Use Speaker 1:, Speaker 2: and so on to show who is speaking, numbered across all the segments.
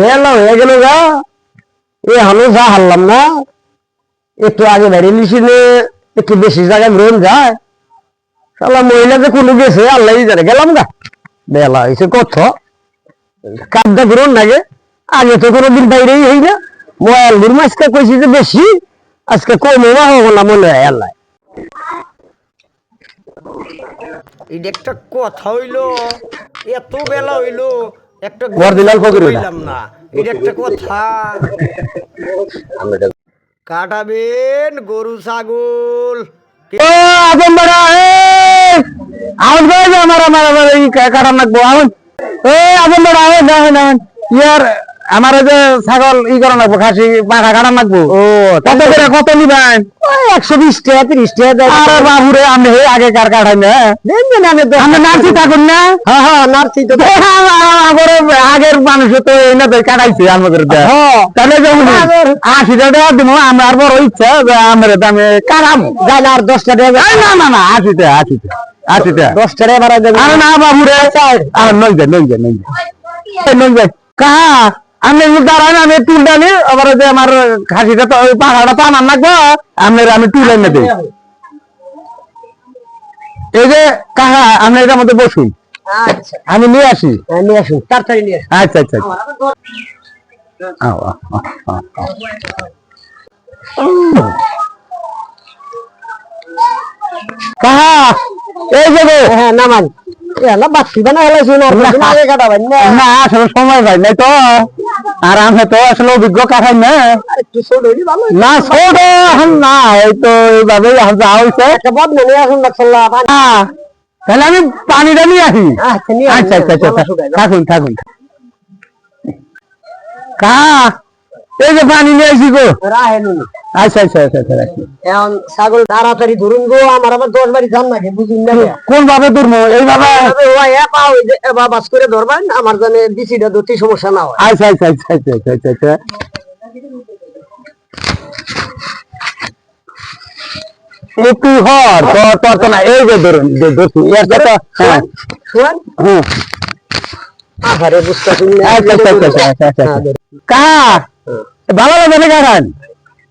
Speaker 1: বেলা হয়ে গেল গা। এ হানো যা হারলাম না। একটু আগে বেরিয়ে নিছি একটু বেশি জায়গায় গ্রহণ যায়। শালা মহিলা যে কোনো গেছে, আল্লাহ জানে, গেলাম গা। বেলা হয়েছে কত? কাবদা গ্রহণ লাগে। আগে তো কোনোদিন বাইরেই হই না। মোবাইল গুরমা আজকে কইছি যে বেশি, আজকে কমে না হব না মনে হয়, আল্লাহ।
Speaker 2: এটা একটা কথা হইল, এত বেলা হইল একটা
Speaker 1: বরদিলাল ফকির হইলা।
Speaker 2: হইলাম না। এটা একটা কথা। কাটাবেন গরু ছাগল।
Speaker 1: ও আপন বড়া এ আউন গো যে আমার আমার আমার লাগবো আউন এ বড়া ইয়ার আমার যে ছাগল ই করা নাকবো খাসি পাখা কাটা নাকবো ও কত করে কত নিবেন একশো বিশ টাকা তিরিশ টাকা আরে বাবুরে আমি হে আগে কার কাটাই না দেন দেন আমি আমি নাচি থাকুন না? হ্যাঁ হ্যাঁ নাচি তো আগের আগের মানুষ তো এই না তো কাটাইছে আমাদের তাহলে যখন আশি টাকা দিব আমার বড় ইচ্ছা যে আমার দামে কারাম যাই আর দশটা টাকা না না না আশি টাকা আশি টাকা আশি টাকা। বাড়াই দেবে। আরে না বাবু রে আর নই যায় নই যায় নই যায় নই যায় কাহা? আমি দাঁড়ান আমি ডালি আবার যে আমার খাসিটা তো পাহাড়টা পানার লাগবো আমি আমি তুলে এনে দিই। এই যে কাহা এটার মধ্যে বসুন
Speaker 2: আচ্ছা।
Speaker 1: আমি নিয়ে আসি।
Speaker 2: নিয়ে আসুন তাড়াতাড়ি নিয়ে
Speaker 1: আচ্ছা আচ্ছা। কাহা এই যে হ্যাঁ নামান। বানা হেলাইছি না সময় পাই নাই তো। আর আমি তো আসলে অভিজ্ঞ কাটাই না? না ছোট এখন না এই তো এইভাবেই যা হয়েছে। না, তাহলে আমি পানিটা নিয়ে আসি।
Speaker 2: আচ্ছা
Speaker 1: আচ্ছা আচ্ছা আচ্ছা থাকুন থাকুন। কা এই যে পানি নিয়ে আসি গো।
Speaker 2: রাহেন
Speaker 1: আচ্ছা আচ্ছা আচ্ছা আচ্ছা।
Speaker 2: এখন ছাগল তাড়াতাড়ি ধরুন গো আমার আবার দশ বাড়ি ধান নাকি বুঝুন না
Speaker 1: কোন ভাবে তুলবো এইভাবে
Speaker 2: বাস করে ধরবেন আমার জানে বিসিটা ধরতে সমস্যা না হয়
Speaker 1: আচ্ছা আচ্ছা আচ্ছা আচ্ছা আচ্ছা আচ্ছা আচ্ছা একটু হর তোর তো না এই যে ধরুন যে ধরছি এর হ্যাঁ
Speaker 2: বুঝতে
Speaker 1: আচ্ছা আচ্ছা আচ্ছা আচ্ছা আচ্ছা আচ্ছা আচ্ছা কাহা ভালো লাগে না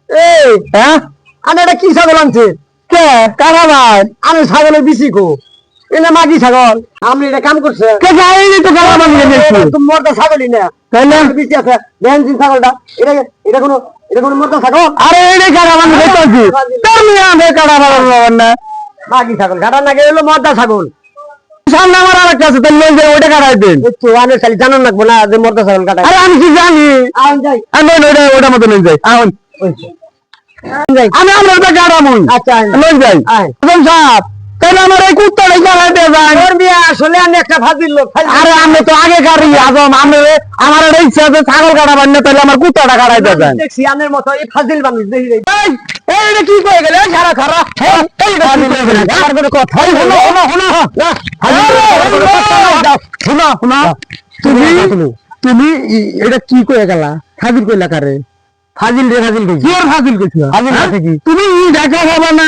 Speaker 2: এই
Speaker 1: হ্যাঁ?
Speaker 2: আমি এটা কি ছাগল আনছে?
Speaker 1: কে? কারা ভাই
Speaker 2: আমি ছাগলের কো। এটা মাগি ছাগল। আপনি এটা কাম করছে
Speaker 1: কে যাইনি তো কারা দেখছি
Speaker 2: তুমি ছাগলই না। আছে। ছাগলটা। এটা এটা কোনো এটা কোনো ছাগল?
Speaker 1: আরে এই কারা দেখছি তোর নিয়ে আমি কারা না
Speaker 2: মাগি ছাগল। ঘাটা নাকি হলো মর্দা ছাগল।
Speaker 1: সামনে আমার আরেকটা আছে তাহলে লই যাই ওটা কাটাই দিন।
Speaker 2: আমি খালি জানান লাগবো না যে মর্দা ছাগল কাটা
Speaker 1: আরে আমি কি জানি?
Speaker 2: আউন যাই।
Speaker 1: আমি ওটা ওটা মতো লই যাই। আউন।
Speaker 2: যাই
Speaker 1: আমি আমরা কাটামুই
Speaker 2: আচ্ছা।
Speaker 1: লই যাই তাহলে আমার এই কুত্তাটা কাটাই দিয়ে যান
Speaker 2: তোর বিয়ে আসলে আমি একটা ফাজিল লোক
Speaker 1: আরে আমি তো আগে আজম আমি আমার ইচ্ছা আছে ছাগল কাটাবার না তাহলে আমার কুত্তাটা কাটাই দিয়ে
Speaker 2: দেখছি আমের মতো এই ফাজিল মানুষ দেখি
Speaker 1: কি কয়ে গেলে খারা খারা কোনো কথা শোনো, শোনো। শোনো, শোনো। তুমি তুমি এটা কি কয়ে গেলা ফাজিল কইলা কারে ফাজিল রে ফাজিল কইছি। কি আর ফাজিল কইছি? ফাজিল আছে কি? তুমি ই না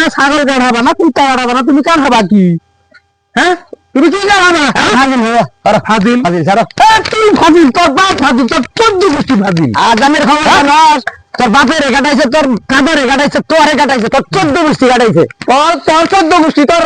Speaker 1: না কুত্তা না তুমি কার কি? হ্যাঁ? তুমি কি কাটাবা ফাজিল হয়ে আরে ফাজিল? ফাজিল ছাড়ো। তুই ফাজিল তোর বাপ ফাজিল তোর চোদ্দ গোষ্ঠী ফাজিল। আজামের খবর জানাস তোর বাপের কাটাইছে তোর কাঁদরে কাটাইছে তোরে কাটাইছে তোর চোদ্দ গোষ্ঠী কাটাইছে। তোর তোর চোদ্দ গোষ্ঠী তোর